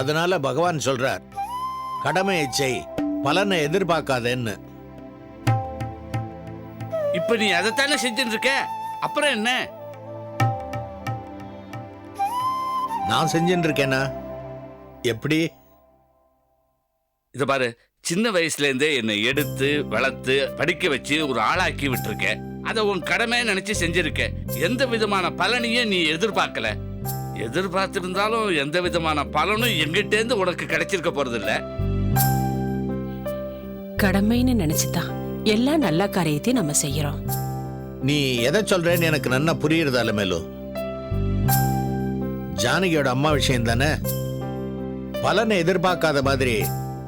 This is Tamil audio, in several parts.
அதனால பகவான் சொல்றார் கடமையை செய் பலனை எதிர்பார்க்காதேன்னு. இப்ப நீ அதைத்தானே செஞ்சுட்டு இருக்க அப்புறம் என்ன? நான் செஞ்சுட்டு இருக்கேனா எப்படி? இத பாரு சின்ன வயசுல இருந்தே என்னை எடுத்து வளர்த்து படிக்க வச்சு ஒரு ஆளாக்கி விட்டுருக்க. அதை உன் கடமை நினைச்சு செஞ்சிருக்க. எந்த விதமான பலனையும் நீ எதிர்பார்க்கல. எதிர்பார்த்திருந்தாலும் எந்த விதமான பலனும் எங்கிட்ட இருந்து உனக்கு கிடைச்சிருக்க போறதில்ல. கடமைன்னு நினைச்சுதான் எல்லா நல்ல காரியத்தையும் நம்ம செய்யறோம். நீ எதை சொல்றேன்னு எனக்கு நன்னா புரியுறது அலமேலு ஜானகியோட அம்மா விஷயம் தானே? பலனை எதிர்பார்க்காத மாதிரி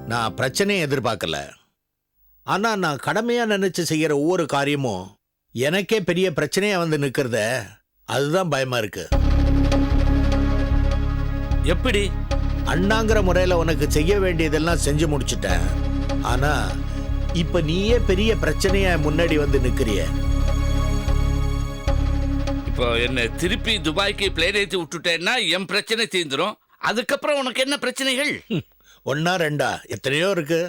நான் பிரச்சனையை எதிர்பார்க்கல. ஆனா நான் கடமையா நினைச்சு செய்யற ஒவ்வொரு காரியமும் எனக்கே பெரிய பிரச்சனையா வந்து நிக்கிறத அதுதான் பயமா இருக்கு. எப்படி? அண்ணாங்கிற முறையில உனக்கு செய்ய வேண்டியதெல்லாம் செஞ்சு முடிச்சிட்டேன். ஆனா இப்ப நீயே பெரிய பிரச்சனையா முன்னாடி வந்து நிக்கிறிய. இப்போ என்ன திருப்பி துபாய்க்கு பிளேன் ஏற்றி விட்டுட்டேன்னா என் பிரச்சனை தீந்துரும் அதுக்கப்புறம் உனக்கு என்ன பிரச்சனைகள்? ஒன்னா ரெண்டா? எத்தனையோ இருக்கு.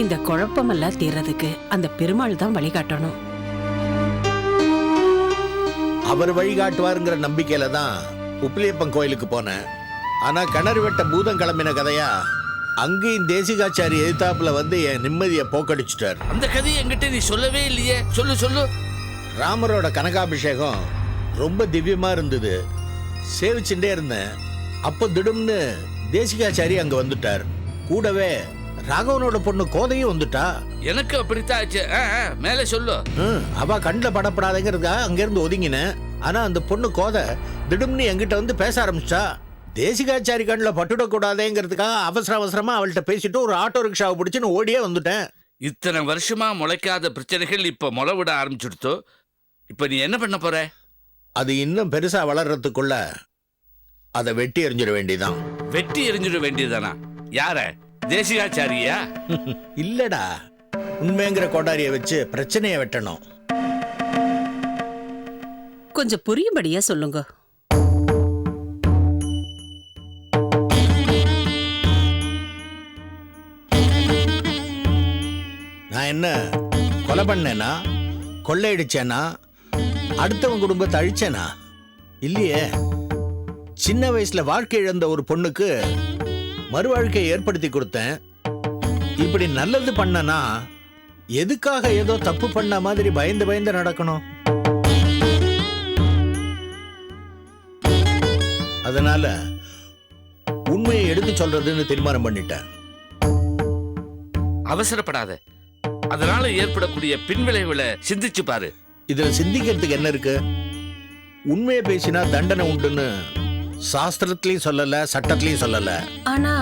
இந்த குழப்பமெல்லாம் தீர்றதுக்கு அந்த பெருமாள் தான் வழிகாட்டணும். அவர் வழிகாட்டுவாருங்கிற நம்பிக்கையில தான் உப்பிலியப்பன் கோயிலுக்கு போனேன். ஆனா கிணறு வெட்ட பூதம் கிளம்பின கதையா? அங்கேயும் தேசிகாச்சாரி எதிர்த்தாப்புல வந்து என் நிம்மதியை போக்கடிச்சிட்டார். அந்த கதையை என்கிட்ட நீ சொல்லவே இல்லையே. சொல்லு சொல்லு. ராமரோட கனகாபிஷேகம் ரொம்ப திவ்யமா இருந்தது. சேவிச்சுட்டே இருந்தேன். அப்போ திடும்னு தேசிகாச்சாரி அங்க வந்துட்டார். கூடவே ராகவனோட பொண்ணு கோதையும் வந்துட்டா? எனக்கு அப்படித்தான் ஆச்சு. மேலே சொல்லு. அவ கண்ணில் படப்படாதங்கிறதுக்காக அங்கிருந்து ஒதுங்கினேன். ஆனா அந்த பொண்ணு கோதை திடும்னு என்கிட்ட வந்து பேச ஆரம்பிச்சிட்டா தேசிகாச்சாரி கண்ணில் பட்டுடக்கூடாதேங்கிறதுக்காக அவசர அவசரமா அவள்கிட்ட பேசிட்டு ஒரு ஆட்டோ ரிக்ஷாவை பிடிச்சின்னு ஓடியே வந்துட்டேன். இத்தனை வருஷமா முளைக்காத பிரச்சனைகள் இப்ப முளை விட ஆரம்பிச்சுடுத்தோ. இப்ப நீ என்ன பண்ண போற? அது இன்னும் பெருசா வளர்றதுக்குள்ள அதை வெட்டி எறிஞ்சிட வேண்டியதான் வெட்டி எறிஞ்சிட வேண்டியதானா யார? தேசிகாச்சாரியா? இல்லடா. உண்மைங்கிற கொண்டாரியை வச்சு பிரச்சனையை வெட்டணும். கொஞ்சம் புரியும்படியா சொல்லுங்க. நான் என்ன கொலை பண்ணேனா? கொள்ளையடிச்சேனா? அடுத்தவன் குடும்பத்தை அழிச்சேனா? இல்லையே. சின்ன வயசுல வாழ்க்கை இழந்த ஒரு பொண்ணுக்கு மறுவாழ்க்கையை ஏற்படுத்தி கொடுத்தேன். இப்படி நல்லது பண்ணனா எதுக்காக ஏதோ தப்பு பண்ண மாதிரி பயந்து பயந்து நடக்கணும்? அதனால உண்மையை எடுத்து சொல்றதுன்னு தீர்மானம் பண்ணிட்டேன். அவசரப்படாத. அதனால ஏற்படக்கூடிய பின்விளைவுகளை சிந்திச்சு பாரு. இதுல சிந்திக்கிறதுக்கு என்ன இருக்கு? உண்மையை பேசினா தண்டனை உண்டுன்னு சாஸ்திரத்திலயும் சொல்லல சட்டத்திலயும் சொல்லல. ஆனா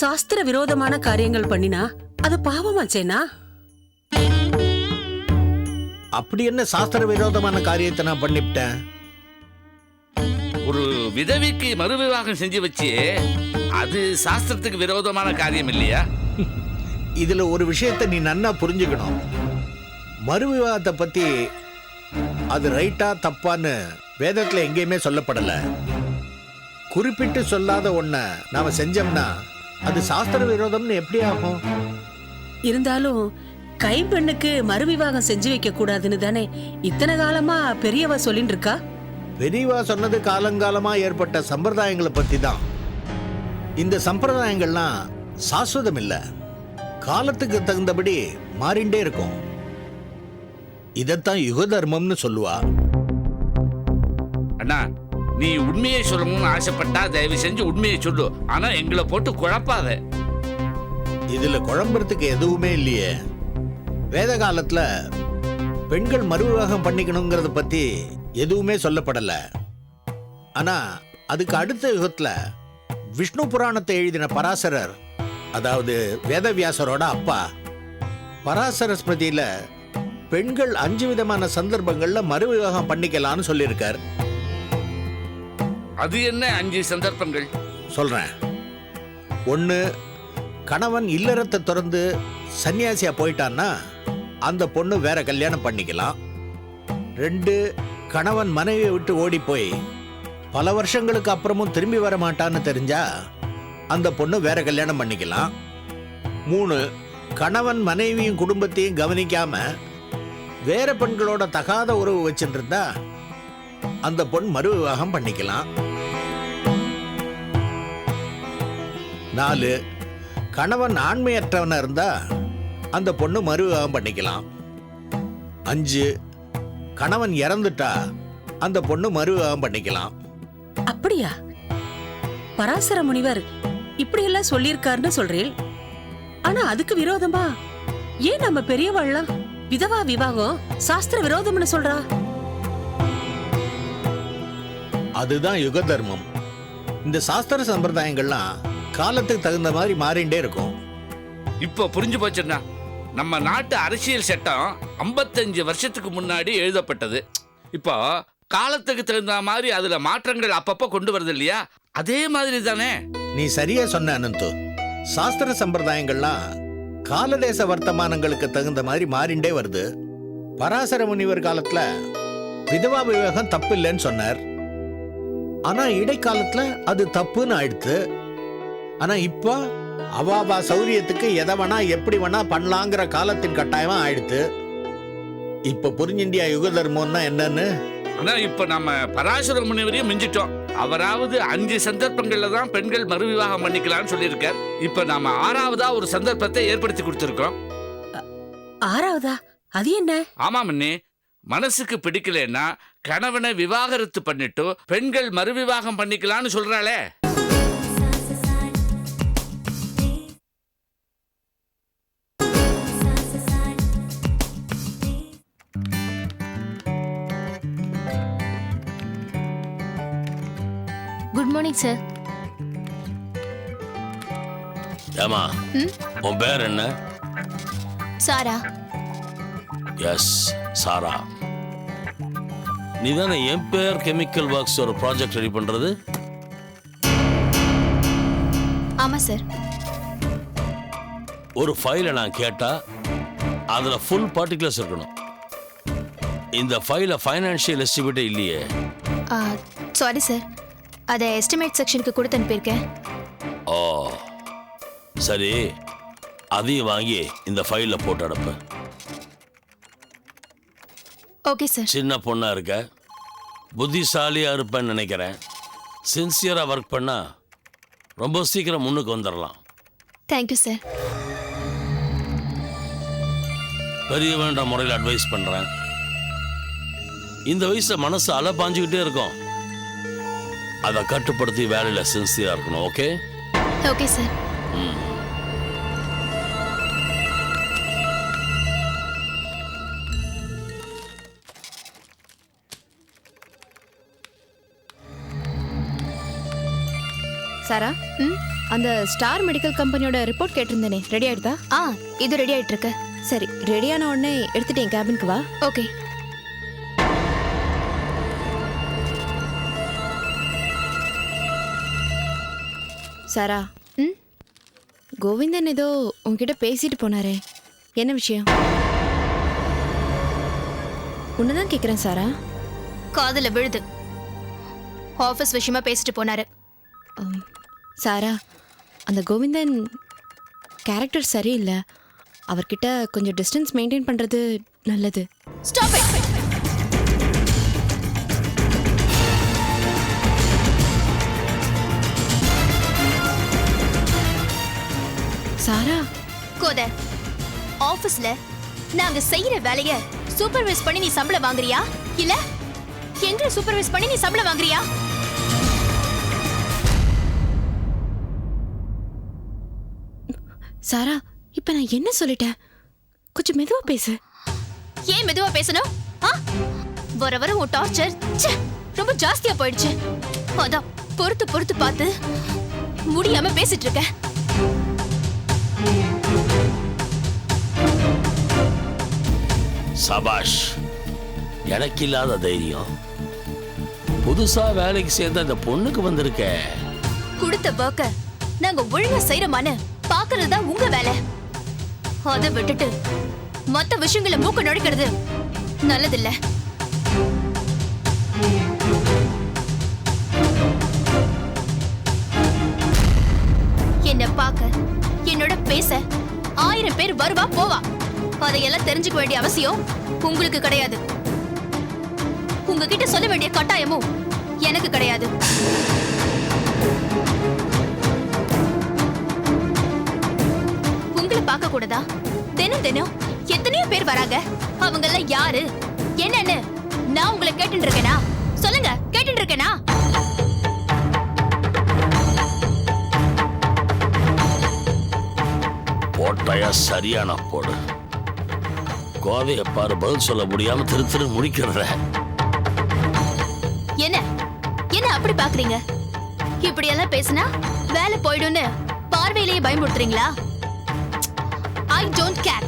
சாஸ்திர விரோதமான காரியங்கள் பண்ணினா அது பாவமாச்சேனா அப்படி என்ன சாஸ்திர விரோதமான காரியத்தை நான் பண்ணிவிட்டேன்? ஒரு விதவிக்கு மறுவிவாகம் செஞ்சு வச்சு அது சாஸ்திரத்துக்கு விரோதமான காரியம் இல்லையா? இதுல ஒரு விஷயத்தை நீ நன்னா புரிஞ்சுக்கணும். மறு விவாதத்தை பத்தி அது ரைட்டா தப்பான்னு வேதத்துல எங்கேயுமே சொல்லப்படல. குறிப்பிட்டு சொல்லாத ஒண்ண நாம செஞ்சோம்னா அது சாஸ்திர விரோதம்னு எப்படி ஆகும்? இருந்தாலும் கைப்பெண்ணுக்கு மறுவிவாகம் செஞ்சு வைக்க கூடாதுன்னு தானே இத்தனை காலமா பெரியவ சொல்லிட்டு இருக்கா பெரியவா சொன்னது காலங்காலமா ஏற்பட்ட சம்பிரதாயங்களை பத்தி தான் இந்த சம்பிரதாயங்கள்லாம் சாஸ்வதம் இல்ல காலத்துக்கு தகுந்தபடி மாறிண்டே இருக்கும். இதைத்தான் யுக தர்மம்னு சொல்லுவா. அண்ணா நீ உண்மையை சொல்லணும்னு ஆசைப்பட்டா தயவு செஞ்சு உண்மையை சொல்லு. ஆனா எங்களை போட்டு குழப்பாத. இதுல குழம்புறதுக்கு எதுவுமே இல்லையே. வேத காலத்துல பெண்கள் மறுவிவாகம் பண்ணிக்கணுங்கிறத பத்தி எதுவுமே சொல்லப்படல. ஆனா அதுக்கு அடுத்த யுகத்துல விஷ்ணு புராணத்தை எழுதின பராசரர் அதாவது வேதவியாசரோட அப்பா பராசர ஸ்மிருதியில பெண்கள் அஞ்சு விதமான சந்தர்ப்பங்கள்ல மறுவிவாகம் பண்ணிக்கலாம்னு சொல்லியிருக்கார். அது என்ன அஞ்சு சந்தர்ப்பங்கள்? சொல்றேன். ஒன்று கணவன் இல்லறத்தை திறந்து சன்னியாசியா போயிட்டான்னா அந்த பொண்ணு வேற கல்யாணம் பண்ணிக்கலாம். ரெண்டு கணவன் மனைவியை விட்டு ஓடி போய் பல வருஷங்களுக்கு அப்புறமும் திரும்பி வர மாட்டான்னு தெரிஞ்சா அந்த பொண்ணு வேற கல்யாணம் பண்ணிக்கலாம். மூணு கணவன் மனைவியும் குடும்பத்தையும் கவனிக்காம வேற பெண்களோட தகாத உறவு வச்சுட்டு இருந்தா அந்த பொண் மறு விவாகம் பண்ணிக்கலாம். நாலு கணவன் ஆண்மையற்றவனா இருந்தா அந்த பொண்ணு மறு விவாகம் பண்ணிக்கலாம். அஞ்சு கணவன் இறந்துட்டா அந்த பொண்ணு மறு விவாகம் பண்ணிக்கலாம். அப்படியா? பராசர முனிவர் இப்படி எல்லாம் சொல்லியிருக்காருன்னு சொல்றேன் ஆனா அதுக்கு விரோதமா? ஏன் நம்ம பெரியவாள்லாம் விதவா விவாகம் சாஸ்திர விரோதம்னு சொல்றா? அதுதான் யுக தர்மம் இந்த சாஸ்திர சம்பிரதாயங்கள்லாம் காலத்துக்கு தகுந்த மாதிரி மாறிண்டே இருக்கும். இப்போ புரிஞ்சு போச்சுன்னா நம்ம நாட்டு அரசியல் சட்டம் 55 வருஷத்துக்கு முன்னாடி எழுதப்பட்டது. இப்போ காலத்துக்கு தகுந்த மாதிரி அதுல மாற்றங்கள் அப்பப்போ கொண்டு வருது இல்லையா? அதே மாதிரி தானே? நீ சரியா சொன்ன அனந்து. சாஸ்திர சம்பிரதாயங்கள்லாம் காலதேச வர்த்தமானங்களுக்கு தகுந்த மாதிரி மாறிண்டே வருது. பராசர முனிவர் காலத்துல விதவா விவேகம் தப்பு இல்லைன்னு சொன்னார். ஆனா இடைக்காலத்துல அது தப்புன்னு ஆயிடுத்து. ஆனா இப்போ அவாவா சௌரியத்துக்கு எதை வேணா எப்படி வேணா பண்ணலாங்கிற காலத்தின் கட்டாயமா ஆயிடுத்து. இப்ப புரிஞ்சிண்டியா யுக தர்மம்னா என்னன்னு? ஆனா இப்ப நம்ம பராசர முனிவரையும் மிஞ்சிட்டோம். அவராவது அஞ்சு சந்தர்ப்பங்கள்ல தான் பெண்கள் மறுவிவாகம் பண்ணிக்கலாம்னு சொல்லியிருக்கார். இப்ப நாம ஆறாவதா ஒரு சந்தர்ப்பத்தை ஏற்படுத்தி கொடுத்துருக்கோம் ஆறாவதா? அது என்ன? ஆமா மண்ணி மனசுக்கு பிடிக்கலன்னா கணவனை விவாகரத்து பண்ணிட்டு பெண்கள் மறுவிவாகம் பண்ணிக்கலாம்னு சொல்றாளே. Good morning sir. ஏமா? உன் பேர் என்ன? சாரா. Yes Sara. நீ தானே என் பேர் கெமிக்கல் ஒர்க்ஸ் ஒரு ப்ராஜெக்ட் ரெடி பண்றது? ஆமா சார். ஒரு ஃபைலை நான் கேட்டா அதுல ஃபுல் பார்ட்டிகுலர்ஸ் இருக்கணும். இந்த ஃபைலை ஃபைனான்ஷியல் எஸ்டிமேட்டே இல்லையே. Sorry sir. அதை எஸ்டிமேட் செக்ஷனுக்கு கொடுத்து அனுப்பியிருக்கேன். ஓ சரி. அதையும் வாங்கி இந்த ஃபைலில் போட்டு அனுப்பு. ஓகே சார் சின்ன பொண்ணா இருக்க. புத்திசாலியா இருப்பேன்னு நினைக்கிறேன். சின்சியரா ஒர்க் பண்ணா ரொம்ப சீக்கிரம் முன்னுக்கு வந்துடலாம் தேங்க்யூ சார் பெரிய வேண்ட முறையில் அட்வைஸ் பண்றேன். இந்த வயசுல மனசு அலை பாஞ்சுக்கிட்டே இருக்கும். அதை கட்டுப்படுத்தி வேலையில சின்சியரா இருக்கணும் ஓகே ஓகே சார் சாரா ம்? அந்த ஸ்டார் மெடிக்கல் கம்பெனியோட ரிப்போர்ட் கேட்டிருந்தேனே. ரெடி ஆயிடுதா? ஆ இது ரெடி ஆயிட்டு இருக்கு சரி ரெடியான உடனே எடுத்துட்டு என் கேபினுக்கு வா. Okay Sara. ம்? கோவிந்தன் ஏதோ உன்கிட்ட பேசிட்டு போனாரே. என்ன விஷயம்? உன்னதான் கேக்குறேன் சாரா. காதுல விழுது. ஆஃபீஸ் விஷயமா பேசிட்டு போனாரு. சாரா அந்த கோவிந்தன் கேரக்டர் சரியில்லை. அவர்கிட்ட கொஞ்சம் டிஸ்டன்ஸ் மெயின்டைன் பண்றது நல்லது. Stop it Sara? கோத ஆபீஸ்ல நாங்க செய்யற வேலைய சூப்பர்வைஸ் பண்ணி நீ சம்பளம் வாங்குறியா? இல்ல எங்களை சூப்பர்வைஸ் பண்ணி நீ சம்பளம் வாங்குறியா? சாரா இப்ப நான் என்ன சொல்லிட்டேன்? கொஞ்சம் மெதுவா பேசு. ஏன் மெதுவா பேசணும்? வர வர உன் டார்ச்சர் ச்சே, ரொம்ப ஜாஸ்தியா போயிடுச்சு. அதான் பொறுத்து பொறுத்து பார்த்து முடியாம பேசிட்டு இருக்க சபாஷ் எனக்கு இல்லாத தைரியம். புதுசா வேலைக்கு சேர்ந்த அந்த பொண்ணுக்கு வந்திருக்க. கொடுத்த பாக்க நாங்க ஒழுங்கா செய்யறமான பாக்குறது உங்க வேலை. அதை விட்டுட்டு மத்த விஷயங்களை மூக்க நுழைக்கிறது நல்லதில்லை. என்ன பார்க்க என்னோட பேச ஆயிரம் பேர் வருவா போவா. அதையெல்லாம் தெரிஞ்சுக்க வேண்டிய அவசியம் உங்களுக்கு கிடையாது. உங்ககிட்ட சொல்ல வேண்டிய கட்டாயமும் எனக்கு கிடையாது. உங்களை பார்க்க கூடாதா? தினம் தினம் எத்தனையோ பேர் வராங்க. அவங்க எல்லாம் யாரு? என்னன்னு நான் உங்களை கேட்டு இருக்கேனா சொல்லுங்க கேட்டு இருக்கேனா போட்டாயா சரியான போடு கோதைய பாரு பதில் சொல்ல முடியாம திரு திரு முடிக்கிறத என்ன? என்ன அப்படி பாக்குறீங்க? இப்படி எல்லாம் பேசினா வேலை போயிடும்னு பார்வையிலேயே பயமுறுத்துறீங்களா? ஐ டோன்ட் கேர்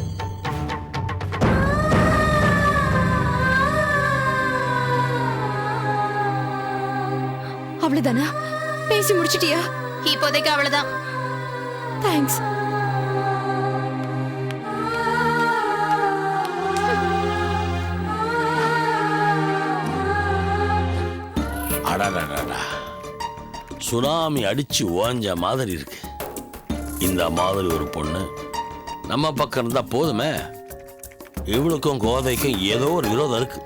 அவ்வளவுதானா? பேசி முடிச்சிட்டியா? இப்போதைக்கு அவ்வளவுதான். தேங்க்ஸ் சுனாமி அடிச்சு ஓஞ்ச மாதிரி இருக்கு இந்த மாதிரி ஒரு பொண்ணு நம்ம பக்கம் இருந்தா போதுமே இவளுக்கும் கோதைக்கும் ஏதோ ஒரு விரோதம் இருக்கு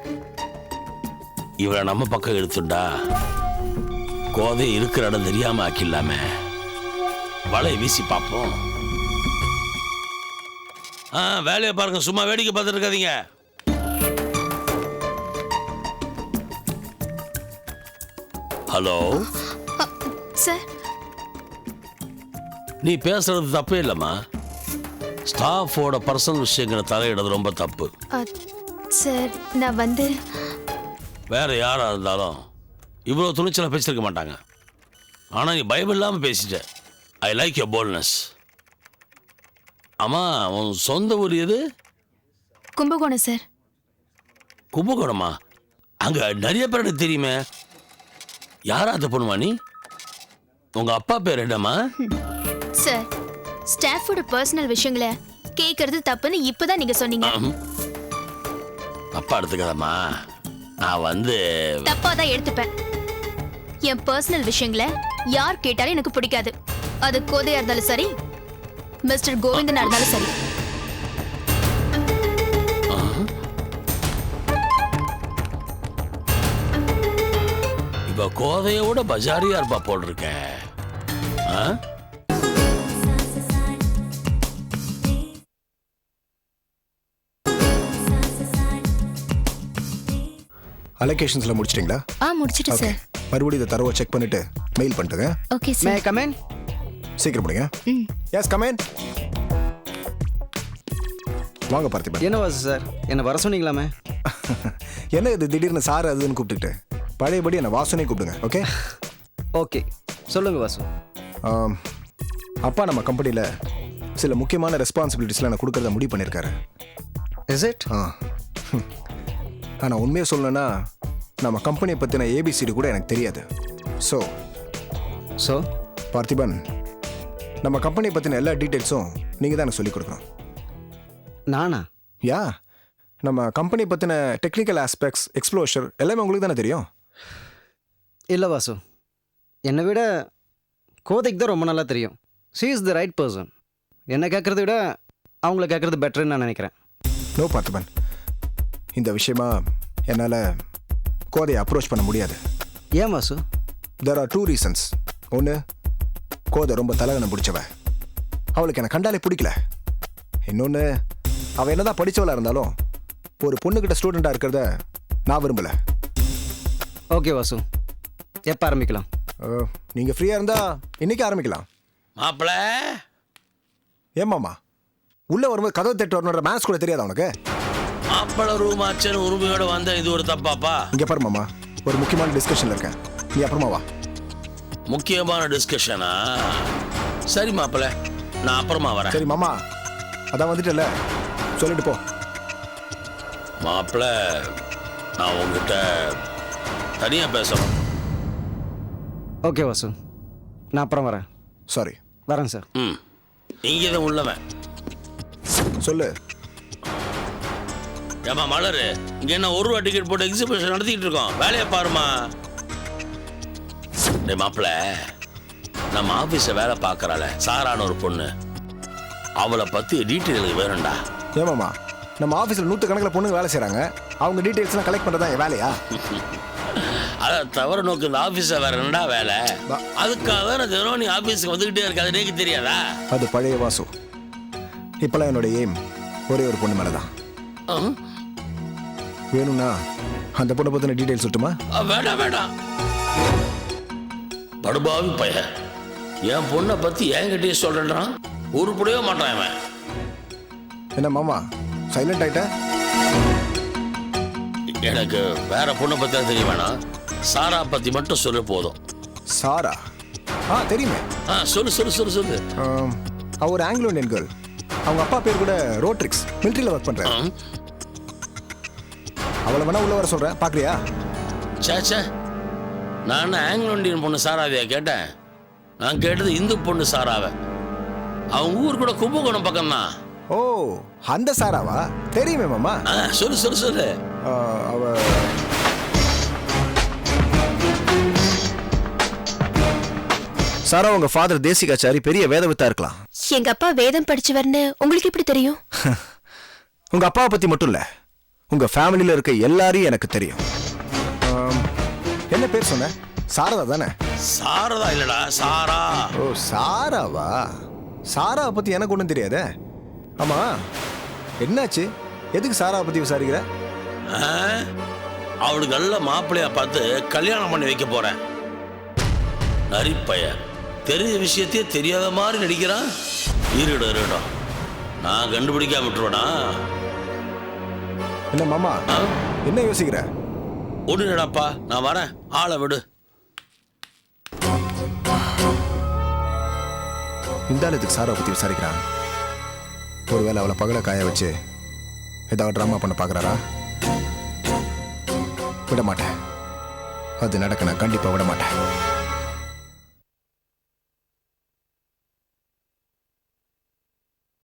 இவளை நம்ம பக்கம் எடுத்துட்டா கோதை இருக்கிற இடம் தெரியாம ஆக்கிடலாமே வலையை வீசி பார்ப்போம் ஆ வேலையை பாருங்க சும்மா வேடிக்கை பார்த்துட்டு இருக்காதீங்க ஹலோ சார் நீ பேசுறது தப்பே இல்லைம்மா. ஸ்டாஃபோட பர்சனல் விஷயங்களை தலையிடுறது ரொம்ப தப்பு. சார் நான் வந்து வேற யாரா இருந்தாலும் இவ்வளோ துணிச்சலாக பேசியிருக்க மாட்டாங்க. ஆனால் நீ பயம் இல்லாமல் பேசிட்ட. ஐ லைக் யோர் போல்ட்னஸ் ஆமா உன் சொந்த ஊர் எது? கும்பகோணம் சார் கும்பகோணமா? அங்கே நிறைய பேர் எனக்கு தெரியுமே. யாரா அந்த பொண்ணுமா நீ உங்கள் அப்பா பேர் என்னம்மா? சார் ஸ்டாஃபோட பர்சனல் விஷயங்களை கேக்குறது தப்புன்னு இப்பதான் நீங்க சொன்னீங்க. அப்பா எடுத்துக்காதம்மா. நான் வந்து தப்பா தான் எடுத்துப்பேன். என் பர்சனல் விஷயங்களை யார் கேட்டாலும் எனக்கு பிடிக்காது. அது கோதையா இருந்தாலும் சரி மிஸ்டர் கோவிந்தனா இருந்தாலும் சரி. கோதையோட பஜாரியா இருப்பா போல் இருக்க ஆ? அலோகேஷன்ஸ்ல முடிச்சிட்டிங்களா? ஆ முடிச்சிட்டு சார். மறுபடியும் இதை தரவை செக் பண்ணிட்டு மெயில் பண்ணிட்டுங்க ஓகே மே சார் கமேன் சீக்கிரம் பண்ணுங்க. ம். எஸ் கமேன் வாங்க பார்த்திபன். என்ன வாசு சார்? என்ன வர சொன்னீங்களாமே? என்ன இது திடீர்னு சார் அதுன்னு கூப்பிட்டுட்டு பழையபடி என்ன வாசனை கூப்பிடுங்க ஓகே ஓகே சொல்லுங்க வாசு. ஆம், அப்பா நம்ம கம்பெனியில் சில முக்கியமான ரெஸ்பான்சிபிலிட்டிஸ்லாம் எனக்கு கொடுக்கறத முடிவு பண்ணியிருக்காரு. இஸ் இட் ஆ. ஆனால் உண்மையை சொல்லணும்னா நம்ம கம்பெனியை பற்றின ஏபிசிடி கூட எனக்கு தெரியாது. ஸோ ஸோ பார்த்திபன் நம்ம கம்பெனியை பற்றின எல்லா டீட்டெயில்ஸும் நீங்கள் தான் எனக்கு சொல்லிக் கொடுக்கணும். நானா? யா நம்ம கம்பெனி பற்றின டெக்னிக்கல் ஆஸ்பெக்ட்ஸ் எக்ஸ்ப்ளோஷர் எல்லாமே உங்களுக்கு தானே தெரியும்? இல்லை வாசு. என்னை விட கோதைக்கு தான் ரொம்ப நல்லா தெரியும். She is the right person என்னை கேட்குறத விட அவங்கள கேட்குறது பெட்டர்னு நான் நினைக்கிறேன். நோ பார்த்திபன் இந்த விஷயமா என்னால் கோதையை அப்ரோச் பண்ண முடியாது. ஏன் Vasu? There are two reasons ஒன்று கோதை ரொம்ப தலகணம் பிடிச்சவ. அவளுக்கு என்னை கண்டாலே பிடிக்கல. இன்னொன்று அவள் என்னதான் படித்தவளாக இருந்தாலும் ஒரு பொண்ணுக்கிட்ட ஸ்டூடெண்ட்டாக இருக்கிறத நான் விரும்பலை. ஓகே வாசு. எப்போ ஆரம்பிக்கலாம்? நீங்கள் ஃப்ரீயாக இருந்தால் இன்றைக்கி ஆரம்பிக்கலாம். மாப்பிள. ஏமாம்மா உள்ளே வரும்போது கதவு தட்டு வரணுன்ற மேத்ஸ் கூட தெரியாதா உனக்கு? மாப்பிள ரூம் ஆச்சன் உரிமையோட வந்த இது ஒரு தப்பாப்பா? இங்கே பாரு மாமா ஒரு முக்கியமான டிஸ்கஷனில் இருக்கேன். நீ அப்புறமா வா. முக்கியமான டிஸ்கஷனா சரி மாப்பிள நான் அப்புறமா வரேன். சரி மாமா அதான் வந்துட்டல சொல்லிட்டு போ. மாப்பிள நான் உங்ககிட்ட தனியா பேசணும். ஓகே வாசு. நான் அப்புறம் வரேன். சாரி வரேன் சார். ம். இங்கே தான் உள்ளவன். சொல்லு. ஏமா மலரு இங்க என்ன ஒரு ரூபா டிக்கெட் போட்டு எக்ஸிபிஷன் நடத்திட்டு இருக்கோம். வேலையை பாருமா டேய் மாப்பிள நம்ம ஆபீஸ்ல வேலை பார்க்கறாள சாரான ஒரு பொண்ணு. அவளை பத்தி டீட்டெயில் வேணும்டா. ஏமாமா நம்ம ஆஃபீஸில் நூற்றுக்கணக்கில் பொண்ணுங்க வேலை செய்கிறாங்க அவங்க டீட்டெயில்ஸ்லாம் கலெக்ட் பண்ணுறது தான் என் வேலையா? தவிர நோக்கு இந்த ஆஃபீஸில் வேற என்னடா வேலை. அதுக்காக தான் தினம் நீ ஆஃபீஸுக்கு வந்துக்கிட்டே இருக்க அது எனக்கு தெரியாதா? அது பழைய வாசு. இப்போலாம் என்னோட எய்ம் ஒரே ஒரு பொண்ணு மேலே தான். வேணும்னா அந்த பொண்ணை பற்றின டீட்டெயில்ஸ் சுட்டுமா வேண்டாம் வேண்டாம். படுபாவி பையன் என் பொண்ணை பத்தி என்கிட்டயே சொல்றேன்றான் உருப்படவே மாட்டான் இவன். என்ன மாமா சைலண்ட் ஆயிட்ட? எனக்கு வேற பொண்ணை பத்தி எல்லாம் தெரிய வேணாம். சாரா பத்தி மட்டும் சொல்லு போதும். சாரா? ஆ தெரியுமே. ஆ சொல்லு சொல்லு சொல்லு சொல்லு. ஆம், அவ ஒரு ஆங்கிலோ இந்தியன் கேர்ள் அவங்க அப்பா பேர் கூட ரோட்ரிக்ஸ் மிலிட்ரியில் ஒர்க் பண்ணுறேன் ம். அவளை வேணா உள்ள வர சொல்கிறேன் பார்க்குறியா? ச்சே ச்சே. நான் ஆங்கிலோ இந்தியன் பொண்ணு சாராவையா கேட்டேன்? நான் கேட்டது இந்து பொண்ணு சாராவை. அவங்க ஊர் கூட கும்பகோணம் பக்கம்தான். ஓ அந்த சாராவா? தெரியுமே மாமா. ஆ, சொல்லு சொல்லு சொல்லு. அவ சாரா உங்க ஃபாதர் தேசிகாச்சாரி பெரிய வேதவித்தா இருக்கலாம். எங்க அப்பா வேதம் படிச்சவர்னு உங்களுக்கு எப்படி தெரியும்? உங்க அப்பாவை பத்தி மட்டும் இல்ல உங்க ஃபேமிலியில இருக்க எல்லாரையும் எனக்கு தெரியும். என்ன பேர் சொன்ன? சாரதா தானே? சாரதா இல்லடா சாரா. ஓ சாராவா? சாராவை பத்தி எனக்கு ஒன்றும் தெரியாதே. ஆமா என்னாச்சு? எதுக்கு சாராவை பத்தி விசாரிக்கிற? அவளுக்கு நல்ல மாப்பிள்ளையா பார்த்து கல்யாணம் பண்ணி வைக்க போறேன். நரிப்பைய தெரிஞ்ச விஷயத்தையே தெரியாத மாதிரி நடிக்கிறான். இருடா இருடா. நான் கண்டுபிடிக்காம விட்டுருவேனா? என்ன மாமா? என்ன யோசிக்கிற? ஒண்ணுடப்பா நான் வரேன். ஆளை விடு. இந்த ஆள் எதுக்கு சாராவை பத்தி விசாரிக்கிறான்? ஒருவேளை அவளை பகல காய வச்சு ஏதாவது ட்ராமா பண்ண பார்க்கறாரா? விட மாட்டேன் அது நடக்க நான் கண்டிப்பா விட மாட்டேன்